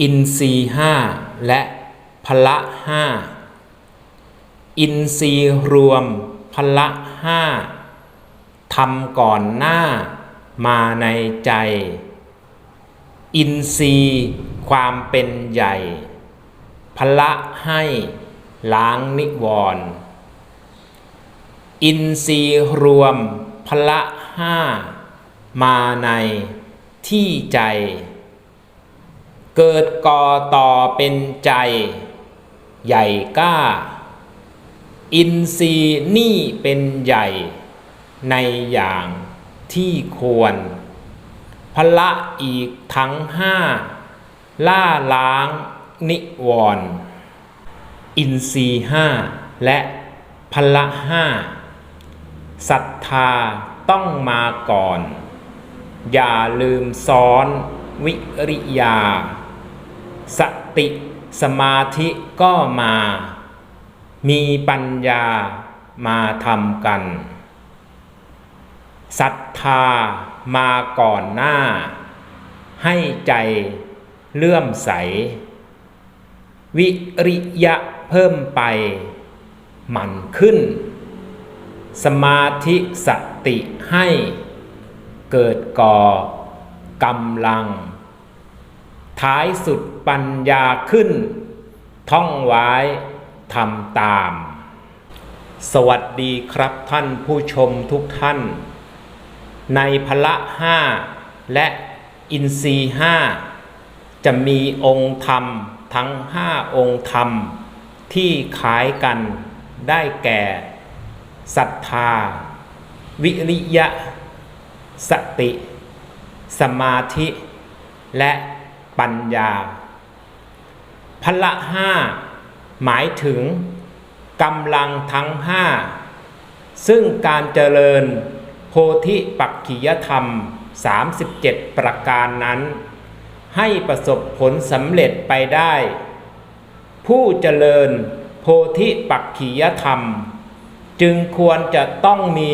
อินทรีห้าและพละห้าอินทรีรวมพละห้าทำก่อนหน้ามาในใจ อินทรีความเป็นใหญ่พละให้ล้างนิวรณ์อินทรีรวมพละห้ามาในที่ใจ เกิดก่อต่อเป็นใจ ใหญ่กล้า อินทรีย์นี่เป็นใหญ่ ในอย่างที่ควร พละอีกทั้งห้า ล่าล้างนิวรณ์อินทรีห้าและพละห้าศรัทธาต้องมาก่อน อย่าลืมซ้อนวิริยา สติสมาธิก็มา มีปัญญามาทำกันศรัทธามาก่อนหน้า ให้ใจเลื่อมใส วิริยะเพิ่มไป หมั่นขึ้น สมาธิสติให้ เกิดก่อกำลัง ท้ายสุดปัญญาขึ้น ท่องไว้ทำตาม สวัสดีครับท่านผู้ชมทุกท่าน ในพละห้าและอินทรีห้าจะมีองค์ธรรมทั้งห้าองค์ธรรม ที่คล้ายกันได้แก่ศรัทธา วิริยะ สติ สมาธิ และ ปัญญา พละห้าหมายถึงกำลังทั้งห้าซึ่งการเจริญโพธิปักขิยธรรม 37 ประการนั้น ให้ประสบผลสำเร็จไปได้ ผู้เจริญโพธิปักขิยธรรม จึงควรจะต้องมี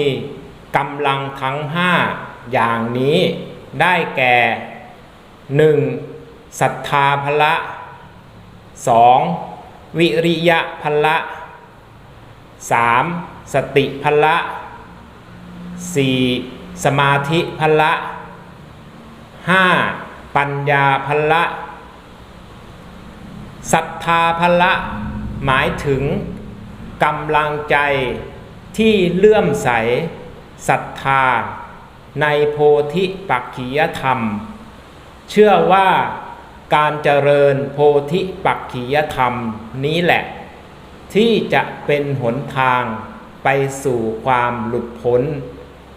กำลังทั้งห้าอย่างนี้ได้แก่ 1. ศรัทธาพละ 2. วิริยะพละ 3. สติพละ 4. สมาธิพละ 5. ปัญญาพละศรัทธาพละหมายถึงกำลังใจที่เลื่อมใสศรัทธา ในโพธิปักขิยธรรม เชื่อว่า การเจริญโพธิปักขิยธรรมนี้แหละ ที่จะเป็นหนทางไปสู่ความหลุดพ้น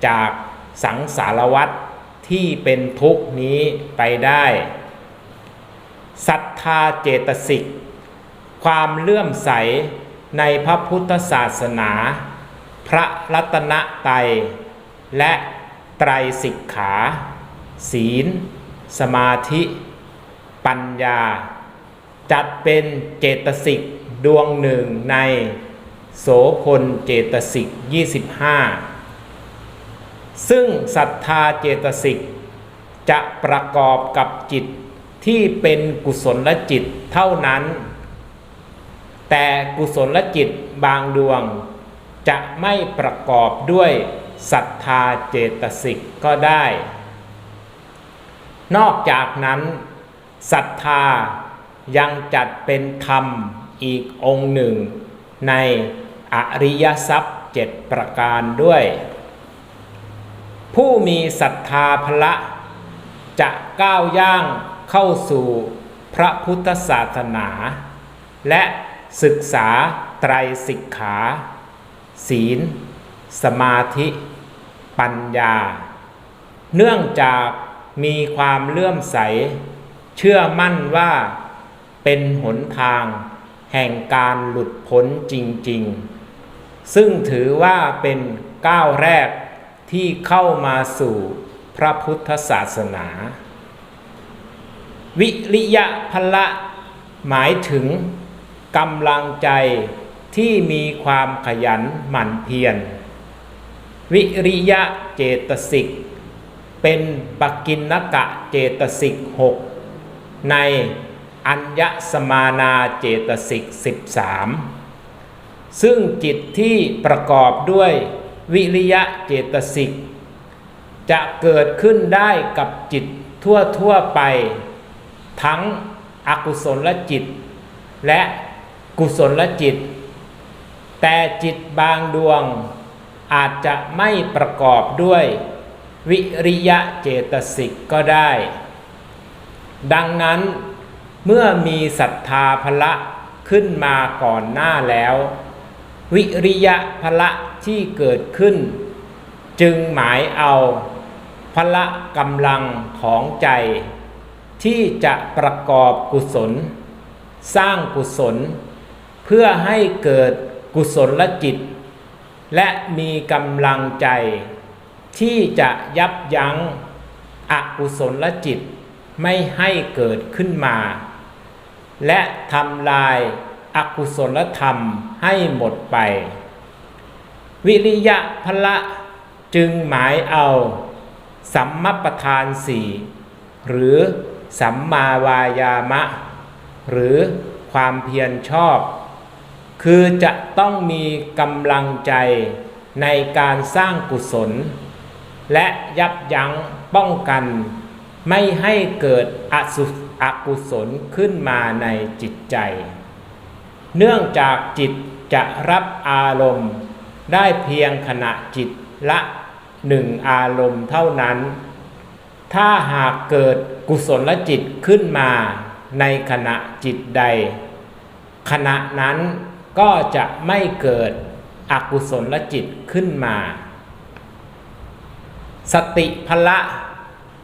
จากสังสารวัฏที่เป็นทุกนี้ไปได้ศรัทธาเจตสิก ความเลื่อมใสในพระพุทธศาสนา พระรัตนตรัยและไตรสิกขา ศีล สมาธิ ปัญญา จัดเป็นเจตสิกดวงหนึ่งในโสพลเจตสิก 25 ซึ่งศรัทธาเจตสิก จะประกอบกับจิตที่เป็นกุศลจิตเท่านั้น แต่กุศลจิตบางดวง จะไม่ประกอบด้วยศรัทธาเจตสิกก็ได้ นอกจากนั้น ศรัทธายังจัดเป็นธรรมอีกองค์หนึ่ง ในอริยทรัพย์เจ็ดประการด้วย ผู้มีศรัทธาพละ จะก้าวย่างเข้าสู่พระพุทธศาสนา และศึกษาไตรสิกขา ศีล สมาธิ ปัญญา เนื่องจากมีความเลื่อมใส เชื่อมั่นว่าเป็นหนทาง แห่งการหลุดพ้นจริง ๆ ซึ่งถือว่าเป็นก้าวแรกที่เข้ามาสู่พระพุทธศาสนา วิริยะพละหมายถึงกำลังใจที่มีความขยันหมั่นเพียร วิริยะเจตสิก เป็นปกินนกะเจตสิกหก ในอัญญสมานาเจตสิก13 ซึ่งจิตที่ประกอบด้วยวิริยะเจตสิก จะเกิดขึ้นได้กับจิตทั่วทั่วไป ทั้งอกุศลจิต และกุศลจิต แต่จิตบางดวงอาจจะไม่ประกอบด้วยวิริยะเจตสิกก็ได้ ดังนั้นเมื่อมีศรัทธาพละขึ้นมาก่อนหน้าแล้ว วิริยะพละที่เกิดขึ้น จึงหมายเอาพละกำลังของใจ ที่จะประกอบกุศล สร้างกุศล เพื่อให้เกิดกุศลลจิต และมีกำลังใจ ที่จะยับยั้งอกุศลจิต ไม่ให้เกิดขึ้นมา และทำลายอากุศลธรรมให้หมดไป วิริยะพละจึงหมายเอา สัมมประธานสี่หรือสัมมาวายามะ หรือความเพียรชอบ คือจะต้องมีกำลังใจในการสร้างกุศล และยับยั้งป้องกัน ไม่ให้เกิดอสุอกุศลขึ้นมาในจิตใจ เนื่องจากจิตจะรับอารมณ์ ได้เพียงขณะจิตละหนึ่งอารมณ์เท่านั้น ถ้าหากเกิดกุศลจิตขึ้นมาในขณะจิตใด ขณะนั้นก็จะไม่เกิดอกุศลจิตขึ้นมา สติพละ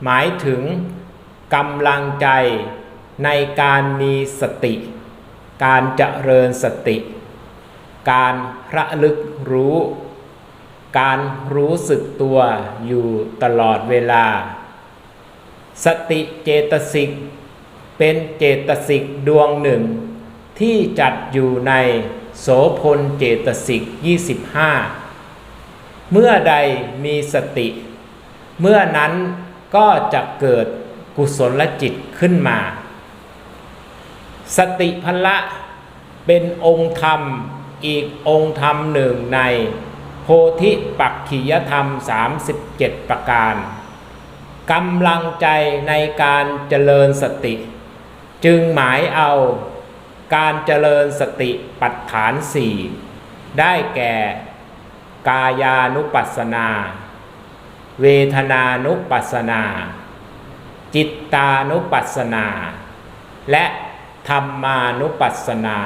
หมายถึงกำลังใจในการมีสติ การเจริญสติ การระลึกรู้ การรู้สึกตัวอยู่ตลอดเวลา สติเจตสิก เป็นเจตสิกดวงหนึ่ง ที่จัดอยู่ในโสพลเจตสิก 25 เมื่อใดมีสติ เมื่อนั้น ก็จะเกิดกุศลจิตขึ้นมา สติพละเป็นองค์ธรรมอีกองค์ธรรมหนึ่งใน โพธิปักขิยธรรม 37 ประการกำลังใจในการเจริญสติ จึงหมายเอาการเจริญสติปัฏฐานสี่ได้แก่กายานุปัสสนา เวทนานุปัสสนา จิตตานุปัสสนา และธรรมานุปัสสนา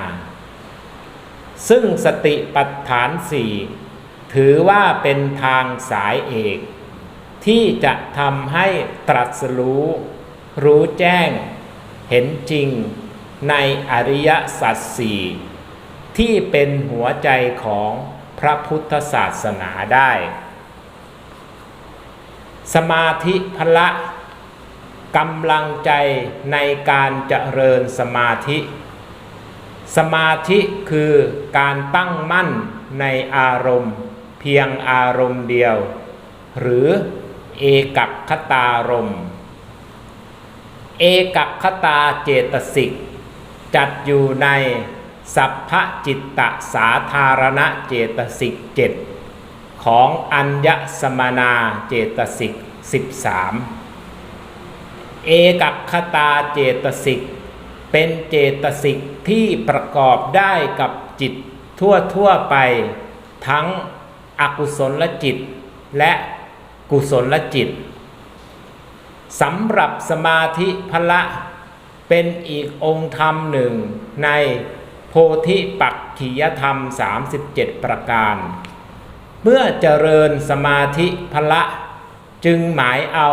ซึ่งสติปัฏฐานสี่ถือว่าเป็นทางสายเอก ที่จะทำให้ตรัสรู้ รู้แจ้ง เห็นจริงในอริยสัจสี่ที่เป็นหัวใจของพระพุทธศาสนาได้ สมาธิพละกำลังใจในการเจริญสมาธิ สมาธิคือการตั้งมั่นในอารมณ์ เพียงอารมณ์เดียว หรือเอกัคตารมณ์เอกัคตาเจตสิก จัดอยู่ในสัพพจิตตสาธารณเจตสิกเจ็ด ของอัญญสมนาเจตสิกสิบสามเอกัคตาเจตสิก เป็นเจตสิกที่ประกอบได้กับจิตทั่วทั่วไป ทั้งอกุศลจิต และกุศลจิตสำหรับสมาธิพละเป็นอีกองค์ธรรมหนึ่งในโพธิปักขียธรรม 37 ประการ เมื่อเจริญสมาธิพละ จึงหมายเอา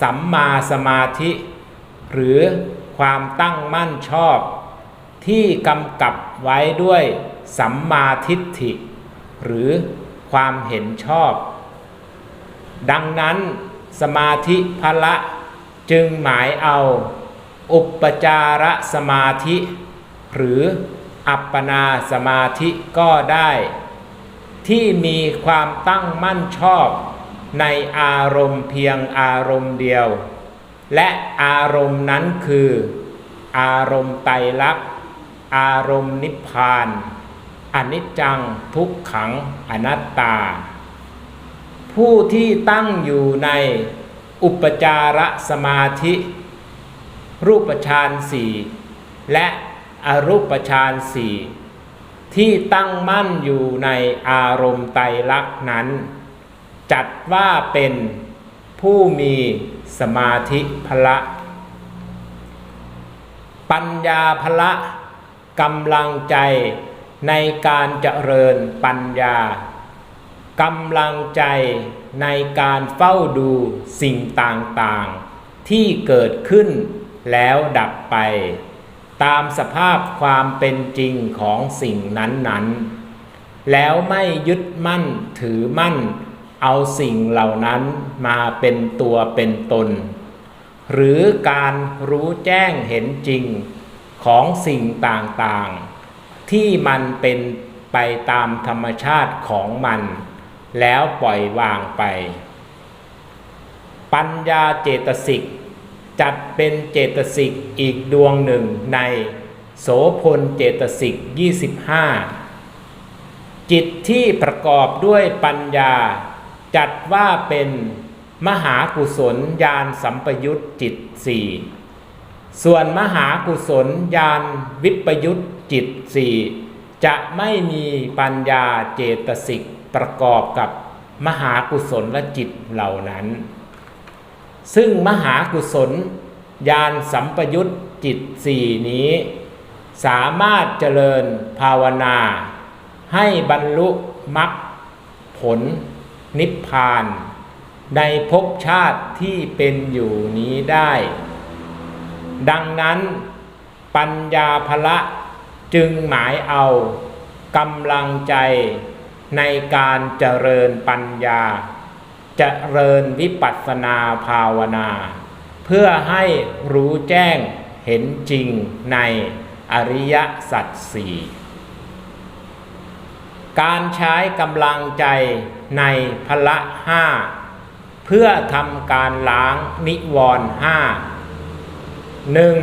สัมมาสมาธิ หรือความตั้งมั่นชอบ ที่กำกับไว้ด้วยสัมมาทิฏฐิ หรือความเห็นชอบ ดังนั้นสมาธิพละจึงหมายเอา อุปจารสมาธิ หรืออัปปนาสมาธิก็ได้ ที่มีความตั้งมั่นชอบในอารมณ์เพียงอารมณ์เดียว และอารมณ์นั้นคือ อารมณ์ไตรลักษณ์อารมณ์นิพพานอนิจจังทุกขังอนัตตา ผู้ที่ตั้งอยู่ในอุปจารสมาธิ รูปฌานสี่และอรูปฌานสี่ ที่ตั้งมั่นอยู่ในอารมณ์ไตรลักษณ์นั้น จัดว่าเป็นผู้มีสมาธิพละ ปัญญาพละกำลังใจในการเจริญปัญญากำลังใจในการเฝ้าดูสิ่งต่างๆ ที่เกิดขึ้นแล้วดับไป ตามสภาพความเป็นจริงของสิ่งนั้นๆ แล้วไม่ยึดมั่นถือมั่น เอาสิ่งเหล่านั้นมาเป็นตัวเป็นตน หรือการรู้แจ้งเห็นจริงของสิ่งต่างๆ ที่มันเป็นไปตามธรรมชาติของมัน แล้วปล่อยวางไป ปัญญาเจตสิก จัดเป็นเจตสิกอีกดวงหนึ่งในโสพลเจตสิก 25 จิตที่ประกอบด้วยปัญญา จัดว่าเป็นมหากุศลญาณสัมปยุตจิตสี่ส่วนมหากุศลญาณวิปยุตจิตสี่จะไม่มีปัญญาเจตสิกประกอบกับมหากุศลและจิตเหล่านั้น ซึ่งมหากุศลญาณสัมปยุตจิตสี่นี้ สามารถเจริญภาวนา ให้บรรลุมรรคผลนิพพาน ในภพชาติที่เป็นอยู่นี้ได้ ดังนั้นปัญญาภละจึงหมายเอากำลังใจในการเจริญปัญญา จเจริญวิปัสสนาภาวนา เพื่อให้รู้แจ้งเห็นจริงในอริยสัจสี่การใช้กำลังใจในพละห้าเพื่อทำการล้างนิวรณ์ห้าหนึ่ง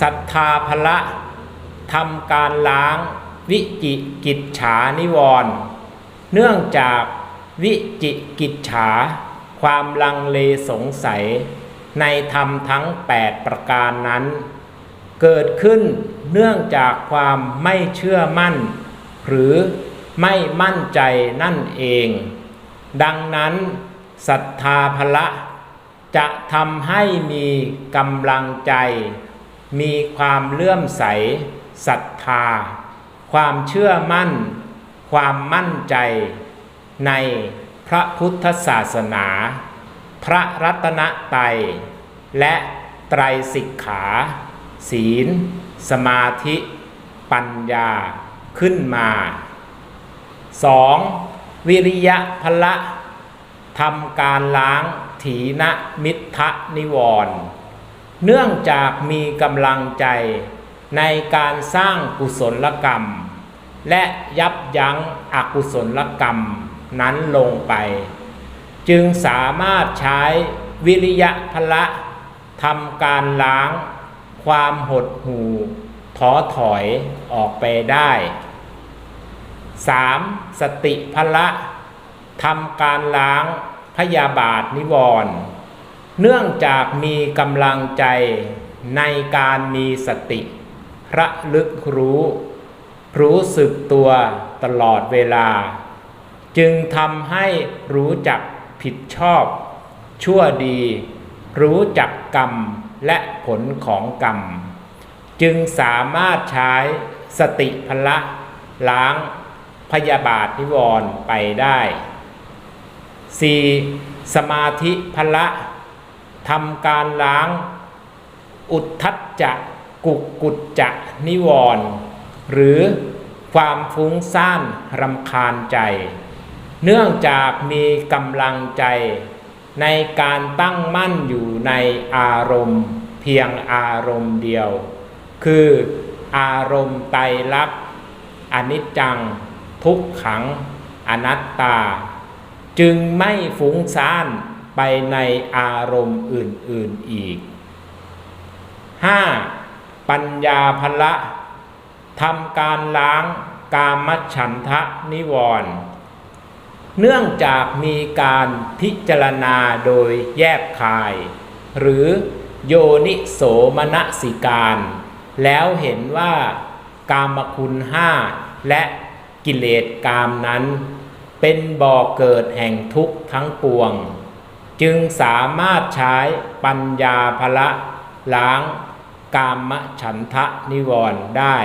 ศรัทธาพละทำการล้างวิจิกิจฉานิวรณ์เนื่องจาก วิจิกิจฉา ความลังเลสงสัย ในธรรมทั้ง 8 ประการนั้น เกิดขึ้นเนื่องจากความไม่เชื่อมั่น หรือไม่มั่นใจนั่นเอง ดังนั้นศรัทธาพละจะทำให้มีกำลังใจ มีความเลื่อมใสศรัทธา ความเชื่อมั่น ความมั่นใจ ในพระพุทธศาสนา พระรัตนตรัยและไตรสิกขา ศีล สมาธิ ปัญญาขึ้นมา 2. วิริยะพละทำการล้างถีนมิทะนิวรณ์เนื่องจากมีกำลังใจในการสร้างกุศลกรรม และยับยั้งอกุศลกรรม นั้นลงไป จึงสามารถใช้วิริยะพละทำการล้างความหดหู่ท้อถอยออกไปได้ 3. สติพละทำการล้างพยาบาทนิวรณ์เนื่องจากมีกำลังใจในการมีสติระลึกรู้ รู้สึกตัวตลอดเวลา จึงทำให้รู้จักผิดชอบ ชั่วดี รู้จักกรรมและผลของกรรม จึงสามารถใช้สติพละล้างพยาบาทนิวรณ์ไปได้ 4. สมาธิพละทำการล้าง อุทธัจจะกุกกุจจะนิวรณ์หรือความฟุ้งซ่านรำคาญใจ เนื่องจากมีกำลังใจในการตั้งมั่นอยู่ในอารมณ์เพียงอารมณ์เดียว คืออารมณ์ไตรลักษณ์อนิจจัง ทุกขัง อนัตตา จึงไม่ฟุ้งซ่านไปในอารมณ์อื่น ๆอีก 5. ปัญญาภละทำการล้างกามฉันทะนิวรณ์ เนื่องจากมีการพิจารณาโดยแยบคาย หรือโยนิโสมนสิการ แล้วเห็นว่ากามคุณห้าและกิเลสกามนั้น เป็นบ่อเกิดแห่งทุกข์ทั้งปวง จึงสามารถใช้ปัญญาภละล้างกามฉันทะนิวรณ์ได้